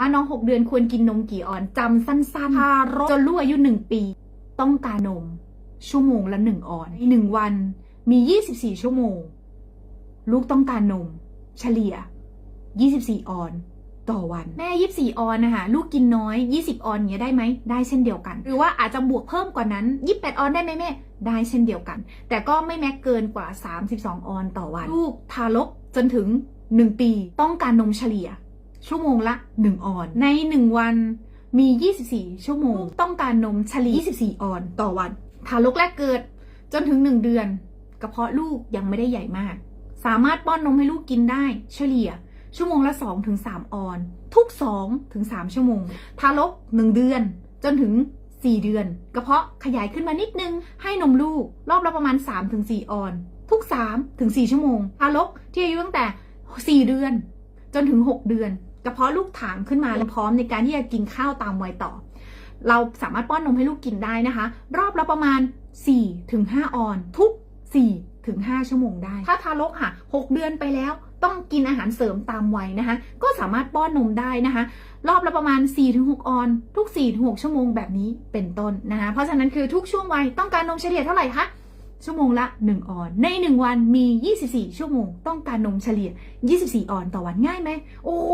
ว่าน้อง 6 เดือนควรกินนมกี่ออนจำสั้นๆทารกจนลูกอายุ 1 ปี ต้องการนม ชั่วโมงละ 1 ออนใน1วันมี 24 ชั่วโมง ลูกต้องการนม เฉลี่ย 24 ออน ต่อวัน แม่ 24 ออนนะคะลูกกินน้อย 20 ออนอย่างเงี้ยได้ไหม ได้เช่นเดียวกัน หรือว่าอาจจะบวกเพิ่มกว่านั้น 28 ออนได้ไหมแม่ ได้เช่นเดียวกัน แต่ก็ไม่แม้เกินกว่า 32 ออนต่อวัน ลูกทารกจนถึง 1 ปี ต้องการนมเฉลี่ย ชั่วโมงละ 1 ออน ใน 1 วันมี 24 ชั่วโมง ต้องการนมเฉลี่ย24 ออนต่อวัน ทารกแรกเกิดจนถึง 1 เดือน กระเพาะลูกยังไม่ได้ใหญ่มาก สามารถป้อนนมให้ลูกกินได้เฉลี่ย ชั่วโมงละ 2-3ถึงออน ทุก2ถึง3ชั่วโมง ทารก 1 เดือนจนถึง 4 เดือน กระเพาะขยายขึ้นมานิดนึง ให้นมลูกรอบละประมาณ 3-4 ออน ทุก 3-4 ชั่วโมง ทารกที่อายุตั้งแต่ 4 เดือน จนถึง 6 เดือน กระเพาะลูกถางขึ้นมาและพร้อมในการที่จะกินข้าวตามวัยต่อ เราสามารถป้อนนมให้ลูกกินได้นะคะ รอบละประมาณ 4-5 ออน ทุก4ถึง5ชั่วโมงได้ ถ้าทารกค่ะ 6 เดือนไปแล้วต้องกินอาหารเสริมตามวัยนะคะ ก็สามารถป้อนนมได้นะคะ รอบละประมาณ 4-6 ออน ทุก 4-6 ชั่วโมงแบบนี้เป็นต้นนะคะ เพราะฉะนั้นคือทุกช่วงวัยต้องการนมเฉลี่ยเท่าไหร่คะ ชั่วโมงละ 1 ออน ใน 1 วันมี 24 ชั่วโมง ต้องการนมเฉลี่ย 24 ออนต่อวันง่ายไหม โอ้โห